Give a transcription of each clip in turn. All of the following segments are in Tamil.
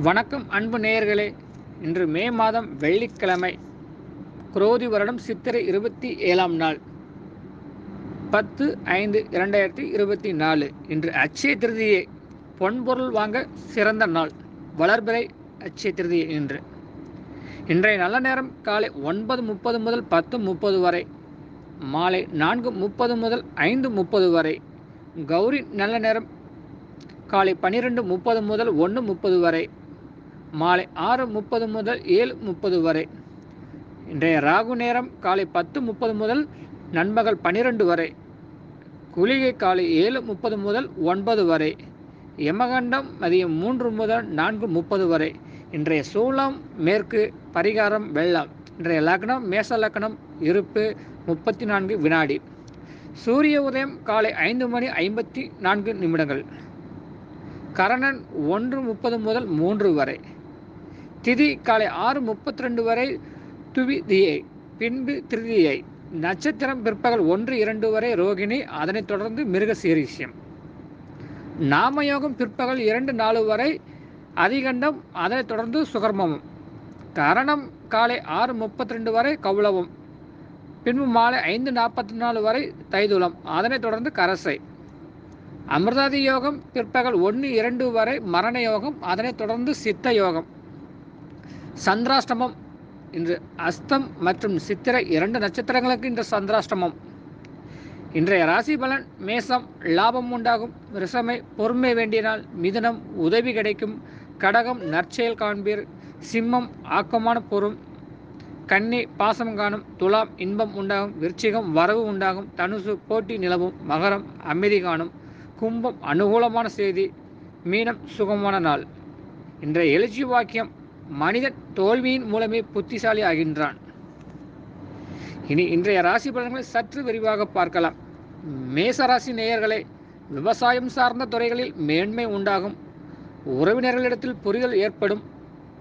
வணக்கம் அன்பு நேயர்களே. இன்று மே மாதம் வெள்ளிக்கிழமை குரோதி வருடம் சித்திரை இருபத்தி ஏழாம் நாள். பத்து ஐந்து இரண்டாயிரத்தி இருபத்தி நாலு. இன்று அச்சய திருதியை பொன்பொருள் வாங்க சிறந்த நாள். வளர்பிறை அச்சய திருதியை இன்று. இன்றைய நல்ல நேரம் காலை ஒன்பது முப்பது முதல் பத்து முப்பது வரை. மாலை நான்கு முப்பது முதல் ஐந்து முப்பது வரை. கௌரி நல்ல நேரம் காலை பன்னிரெண்டு முப்பது முதல் ஒன்று முப்பது வரை. மாலை ஆறு முப்பது முதல் ஏழு முப்பது வரை. இன்றைய ராகு நேரம் காலை பத்து முப்பது முதல் நண்பகல் பன்னிரெண்டு வரை. குளிகை காலை ஏழு முப்பது முதல் ஒன்பது வரை. யமகண்டம் மதியம் மூன்று முதல் நான்கு முப்பது வரை. இன்றைய சூளம் மேற்கு பரிகாரம் வெள்ளம். இன்றைய லக்னம் மேச லக்னம் இருப்பு முப்பத்தி நான்கு வினாடி. சூரிய உதயம் காலை ஐந்து மணி ஐம்பத்தி நான்கு நிமிடங்கள். கரணன் ஒன்று முப்பது முதல் மூன்று வரை. திதி காலை ஆறு முப்பத்தி ரெண்டு வரை துவிதியை பின்பு திருதியை. நட்சத்திரம் பிற்பகல் ஒன்று இரண்டு வரை ரோகிணி அதனைத் தொடர்ந்து மிருக சீரிஷ்யம் நாமயோகம் பிற்பகல் இரண்டு நாலு வரை அதிகண்டம் அதனைத் தொடர்ந்து சுகர்மமும். கரணம் காலை ஆறு முப்பத்தி ரெண்டு வரை கௌளவம். பின்பு மாலை ஐந்து நாற்பத்தி நாலு வரை தைதுளம் அதனைத் தொடர்ந்து கரசை. அமிர்தாதி யோகம் பிற்பகல் ஒன்று இரண்டு வரை மரண யோகம் அதனைத் தொடர்ந்து சித்த யோகம். சந்திராஷ்டமம். இன்று அஸ்தம் மற்றும் சித்திரை இரண்டு நட்சத்திரங்களுக்கு இன்று சந்திராஷ்டமம். இன்றைய ராசி பலன் மேசம் லாபம் உண்டாகும். ரிசமை பொறுமை வேண்டிய நாள். மிதுனம் உதவி கிடைக்கும். கடகம் நற்செயல் காண்பீர். சிம்மம் ஆக்கமான பொறும் கன்னி பாசம் காணும். துலாம் இன்பம் உண்டாகும். விருச்சிகம் வரவு உண்டாகும். தனுசு போட்டி நிலவும். மகரம் அமைதி காணும். கும்பம் அனுகூலமான செய்தி. மீனம் சுகமான நாள். இன்றைய எழுச்சி வாக்கியம் மனிதன் தோல்வியின் மூலமே புத்திசாலி ஆகின்றான். இனி இன்றைய ராசி பலன்களை சற்று விரிவாக பார்க்கலாம். மேச ராசி நேயர்களே விவசாயம் சார்ந்த துறைகளில் மேன்மை உண்டாகும். உறவினர்களிடத்தில் புரிதல் ஏற்படும்.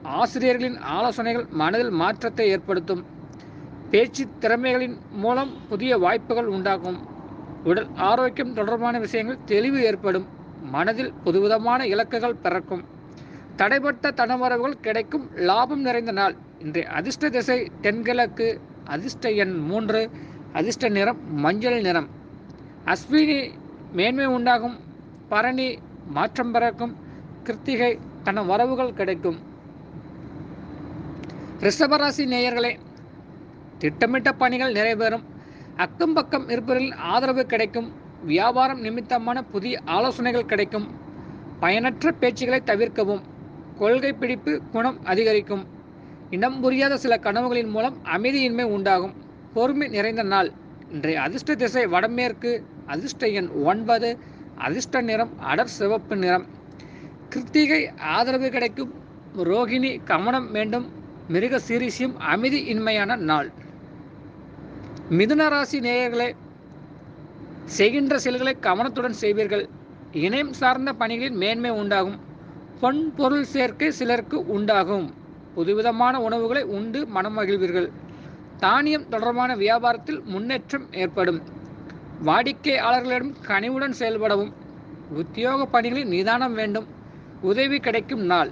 ஆசிரியர்களின் ஆலோசனைகள் மனதில் மாற்றத்தை ஏற்படுத்தும். பேச்சு திறமைகளின் மூலம் புதிய வாய்ப்புகள் உண்டாகும். உடல் ஆரோக்கியம் தொடர்பான விஷயங்கள் தெளிவு ஏற்படும். மனதில் புதுவிதமான இலக்குகள் பிறக்கும். தடைப்பட்ட தனவரவுகள் கிடைக்கும் லாபம் நிறைந்த நாள். இன்றைய அதிர்ஷ்ட திசை தென்கிழக்கு அதிர்ஷ்ட எண் மூன்று அதிர்ஷ்ட நிறம் மஞ்சள் நிறம். அஸ்வினி மேன்மை உண்டாகும் பரணி மாற்றம் பிறக்கும் கிருத்திகை தன வரவுகள் கிடைக்கும். ரிஷபராசி நேயர்களே திட்டமிட்ட பணிகள் நிறைவேறும். அக்கம் பக்கம் இருப்பவர்களின் ஆதரவு கிடைக்கும். வியாபாரம் நிமித்தமான புதிய ஆலோசனைகள் கிடைக்கும். பயனற்ற பேச்சுகளை தவிர்க்கவும். கொள்கை பிடிப்பு குணம் அதிகரிக்கும். இனம் புரியாத சில கனவுகளின் மூலம் அமைதியின்மை உண்டாகும். பொறுமை நிறைந்த நாள். இன்றைய அதிர்ஷ்ட திசை வடமேற்கு. அதிர்ஷ்ட எண் ஒன்பது. அதிர்ஷ்ட நிறம் அடர் சிவப்பு நிறம். கிருத்திகை ஆதரவு கிடைக்கும். ரோகிணி கவனம் வேண்டும். மிருக சீரிசியும் அமைதி இன்மையான நாள். மிதுன ராசி நேயர்களே செய்கின்ற செயல்களை கவனத்துடன் செய்வீர்கள். இணையம் சார்ந்த பணிகளில் மேன்மை உண்டாகும். பொன் பொருள் சேர்க்கை சிலருக்கு உண்டாகும். புதுவிதமான உணவுகளை உண்டு மனம் மகிழ்வீர்கள். தானியம் தொடர்பான வியாபாரத்தில் முன்னேற்றம் ஏற்படும். வாடிக்கையாளர்களிடம் கனிவுடன் செயல்படவும் உத்தியோக பணிகளில் நிதானம் வேண்டும் உதவி கிடைக்கும் நாள்.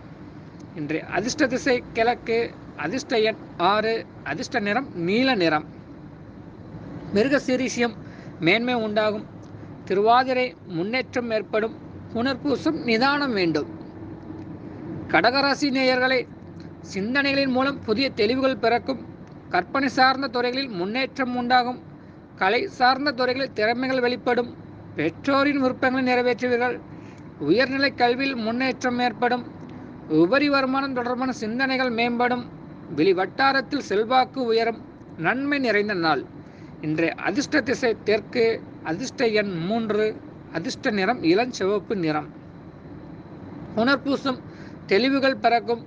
இன்றைய அதிர்ஷ்ட திசை கிழக்கு அதிர்ஷ்ட எண் ஆறு அதிர்ஷ்ட நிறம் நீல நிறம். மிருக சீரிசியம் மேன்மை உண்டாகும். திருவாதிரை முன்னேற்றம் ஏற்படும். புனர்பூசம் நிதானம் வேண்டும். கடகராசி நேயர்களை சிந்தனைகளின் மூலம் புதிய தெளிவுகள் பிறக்கும். கற்பனை சார்ந்த துறைகளில் முன்னேற்றம் உண்டாகும். கலை சார்ந்த துறைகளில் திறமைகள் வெளிப்படும். பெற்றோரின் விருப்பங்களை நிறைவேற்றுவீர்கள். உயர்நிலை கல்வியில் முன்னேற்றம் ஏற்படும். உபரி வருமானம் தொடர்பான சிந்தனைகள் மேம்படும். வெளி வட்டாரத்தில் செல்வாக்கு உயரும். நன்மை நிறைந்த நாள். இன்றைய அதிர்ஷ்ட திசை தெற்கு அதிர்ஷ்ட எண் மூன்று அதிர்ஷ்ட நிறம் இளஞ்சிவப்பு நிறம். புனர்பூசம் தெளிவுகள் பிறக்கும்.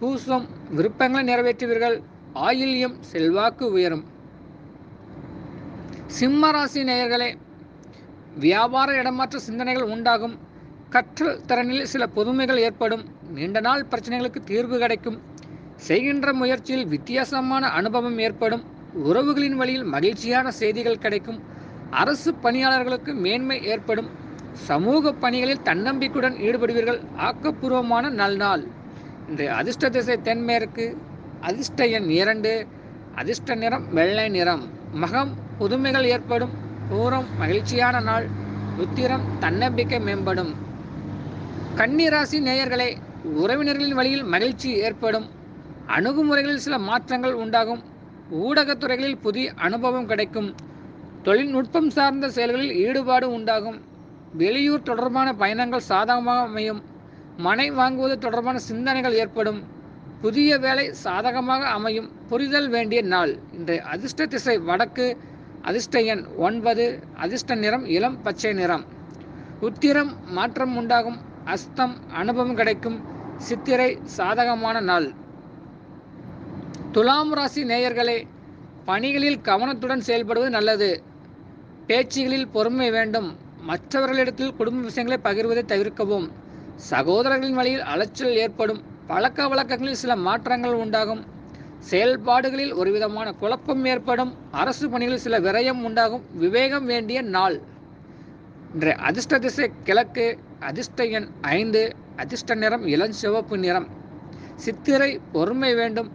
பூசம் விருப்பங்களை நிறைவேற்றுவீர்கள். ஆயில்யம் செல்வாக்கு உயரும். சிம்மராசி நேயர்களே வியாபார இடமாற்ற சிந்தனைகள் உண்டாகும். கற்றல் திறனில் சில புதுமைகள் ஏற்படும். நீண்ட நாள் பிரச்சனைகளுக்கு தீர்வு கிடைக்கும். செய்கின்ற முயற்சியில் வித்தியாசமான அனுபவம் ஏற்படும். உறவுகளின் வழியில் மகிழ்ச்சியான செய்திகள் கிடைக்கும். அரசு பணியாளர்களுக்கு மேன்மை ஏற்படும். சமூக பணிகளில் தன்னம்பிக்கையுடன் ஈடுபடுவீர்கள். ஆக்கப்பூர்வமான நல்நாள். இன்றைய அதிர்ஷ்ட திசை தென்மேற்கு அதிர்ஷ்ட எண் இரண்டு அதிர்ஷ்ட நிறம் வெள்ளை நிறம். மகம் புதுமைகள் ஏற்படும். பூரம் மகிழ்ச்சியான நாள். உத்திரம் தன்னம்பிக்கை மேம்படும். கன்னிராசி நேயர்களே உறவினர்களின் வழியில் மகிழ்ச்சி ஏற்படும். அணுகுமுறைகளில் சில மாற்றங்கள் உண்டாகும். ஊடகத்துறைகளில் புதிய அனுபவம் கிடைக்கும். தொழில்நுட்பம் சார்ந்த செயல்களில் ஈடுபாடு உண்டாகும். வெளியூர் தொடர்பான பயணங்கள் சாதகமாக அமையும் மனை வாங்குவது தொடர்பான சிந்தனைகள் ஏற்படும். புதிய வேலை சாதகமாக அமையும். புரிதல் வேண்டிய நாள். இன்றைய அதிர்ஷ்ட திசை வடக்கு அதிர்ஷ்ட எண் ஒன்பது அதிர்ஷ்ட நிறம் இளம் பச்சை நிறம். உத்திரம் மாற்றம் உண்டாகும். அஸ்தம் அனுபவம் கிடைக்கும். சித்திரை சாதகமான நாள். துலாம் ராசி நேயர்களே பணிகளில் கவனத்துடன் செயல்படுவது நல்லது. பேச்சுகளில் பொறுமை வேண்டும். மற்றவர்களிடத்தில் குடும்ப விஷயங்களை பகிர்வதை தவிர்க்கவும். சகோதரர்களின் வழியில் அலைச்சல் ஏற்படும். பழக்க வழக்கங்களில் சில மாற்றங்கள் உண்டாகும். செயல்பாடுகளில் ஒரு விதமான குழப்பம் ஏற்படும். அரசு பணிகளில் சில விரயம் உண்டாகும். விவேகம் வேண்டிய நாள். இன்றைய அதிர்ஷ்ட திசை கிழக்கு. அதிர்ஷ்ட எண் ஐந்து. அதிர்ஷ்ட நிறம் இளஞ்சிவப்பு நிறம். சித்திரை பொறுமை வேண்டும்.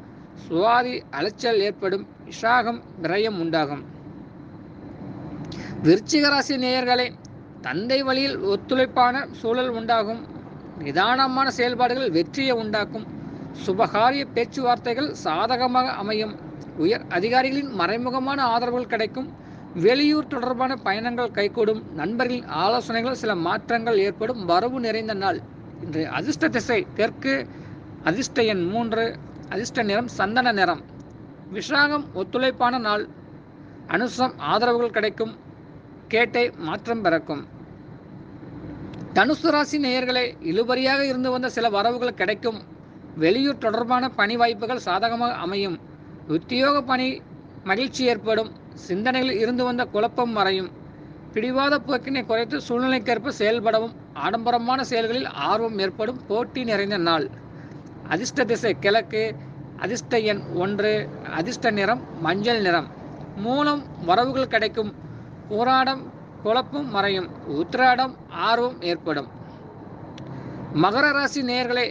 சுவாதி அலைச்சல் ஏற்படும். இஷாகம் விரயம் உண்டாகும். விருச்சிக நேயர்களை தந்தை வழியில் ஒத்துழைப்பான சூழல் உண்டாகும். நிதானமான செயல்பாடுகள் வெற்றியை உண்டாக்கும். சுபகாரிய பேச்சுவார்த்தைகள் சாதகமாக அமையும். உயர் அதிகாரிகளின் மறைமுகமான ஆதரவுகள் கிடைக்கும். வெளியூர் தொடர்பான பயணங்கள் கைகூடும். நண்பர்களின் ஆலோசனைகள் சில மாற்றங்கள் ஏற்படும். வரவு நிறைந்த நாள். இன்று அதிர்ஷ்ட திசை தெற்கு. அதிர்ஷ்ட எண் மூன்று. அதிர்ஷ்ட நிறம் சந்தன நிறம். விஷாகம் ஒத்துழைப்பான நாள். அனுசம் ஆதரவுகள் கிடைக்கும். கேட்டை மாற்றம் பிறக்கும். தனுசு ராசி நேயர்களே இழுபறியாக இருந்து வந்த சில வரவுகள் கிடைக்கும். வெளியூர் தொடர்பான பணி வாய்ப்புகள் சாதகமாக அமையும். உத்தியோக பணி மகிழ்ச்சி ஏற்படும். சிந்தனைகளில் இருந்து வந்த குழப்பம் மறையும். பிடிவாத போக்கினை குறைத்து சூழ்நிலைக்கேற்ப செயல்படவும் ஆடம்பரமான செயல்களில் ஆர்வம் ஏற்படும் போட்டி நிறைந்த நாள். அதிர்ஷ்ட திசை கிழக்கு அதிர்ஷ்ட எண் ஒன்று அதிர்ஷ்ட நிறம் மஞ்சள் நிறம். மூலம் வரவுகள் கிடைக்கும். போராடம் குழப்பம் மறையும் உத்திராடம் ஆர்வம் ஏற்படும். மகர ராசி நேயர்களே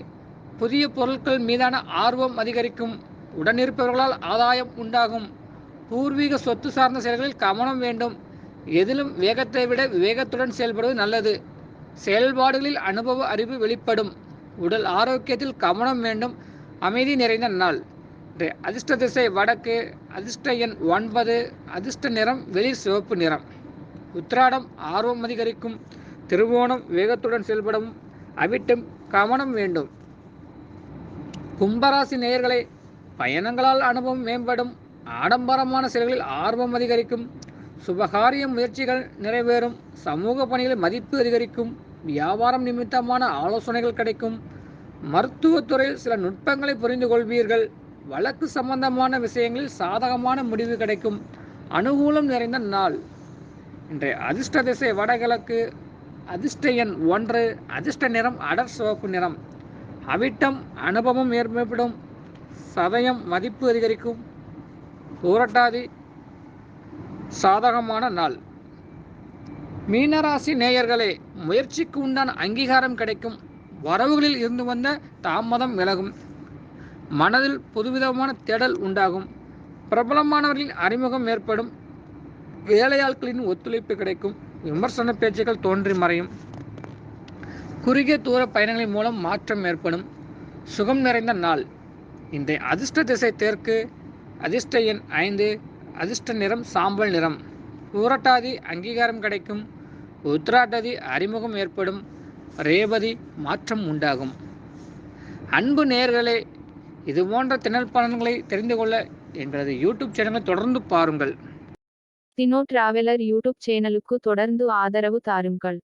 புதிய பொருட்கள் மீதான ஆர்வம் அதிகரிக்கும். உடனிருப்பவர்களால் ஆதாயம் உண்டாகும். பூர்வீக சொத்து சார்ந்த செயல்களில் கவனம் வேண்டும். எதிலும் வேகத்தை விட விவேகத்துடன் செயல்படுவது நல்லது. செயல்பாடுகளில் அனுபவ அறிவு வெளிப்படும். உடல் ஆரோக்கியத்தில் கவனம் வேண்டும். அமைதி நிறைந்த நாள். அதிர்ஷ்ட திசை வடக்கு அதிர்ஷ்ட எண் ஒன்பது அதிர்ஷ்ட நிறம் வெளிர் சிவப்பு நிறம். உத்திராடம் ஆர்வம் அதிகரிக்கும். திருவோணம் வேகத்துடன் செயல்படவும் அவிட்டம் கவனம் வேண்டும். கும்பராசி நேயர்களை பயணங்களால் அனுபவம் மேம்படும். ஆடம்பரமான செயல்களில் ஆர்வம் அதிகரிக்கும். சுபகாரிய முயற்சிகள் நிறைவேறும். சமூக பணிகளில் மதிப்பு அதிகரிக்கும். வியாபாரம் நிமித்தமான ஆலோசனைகள் கிடைக்கும். மருத்துவத்துறையில் சில நுட்பங்களை புரிந்து கொள்வீர்கள். வழக்கு சம்பந்தமான விஷயங்களில் சாதகமான முடிவு கிடைக்கும். அனுகூலம் நிறைந்த நாள். இன்றைய அதிர்ஷ்ட திசை வடகிழக்கு அதிர்ஷ்ட எண் ஒன்று அதிர்ஷ்ட நிறம் அடர் சிவப்பு நிறம். அவிட்டம் அனுபவம் ஏற்படும் சதயம் மதிப்பு அதிகரிக்கும் பூரட்டாதி சாதகமான நாள். மீனராசி நேயர்களே முயற்சிக்கு உண்டான அங்கீகாரம் கிடைக்கும். வரவுகளில் இருந்து வந்த தாமதம் விலகும். மனதில் புதுவிதமான தேடல் உண்டாகும். பிரபலமானவர்களின் அறிமுகம் ஏற்படும். வேலையாட்களின் ஒத்துழைப்பு கிடைக்கும். விமர்சன பேச்சுக்கள் தோன்றி மறையும். குறுகிய தூர பயணங்களின் மூலம் மாற்றம் ஏற்படும். சுகம் நிறைந்த நாள். இன்றைய அதிர்ஷ்ட திசை தெற்கு அதிர்ஷ்ட எண் ஐந்து அதிர்ஷ்ட நிறம் சாம்பல் நிறம். ஊரட்டாதி அங்கீகாரம் கிடைக்கும். உத்திராட்டாதி அறிமுகம் ஏற்படும். ரேவதி மாற்றம் உண்டாகும். அன்பு நேர்களே இது போன்ற திணல் பலன்களை தெரிந்து கொள்ள எங்களது யூடியூப் சேனலை தொடர்ந்து பாருங்கள். தினோ டிராவலர் யூடியூப் சேனலுக்கு தொடர்ந்து ஆதரவு தாருங்கள்.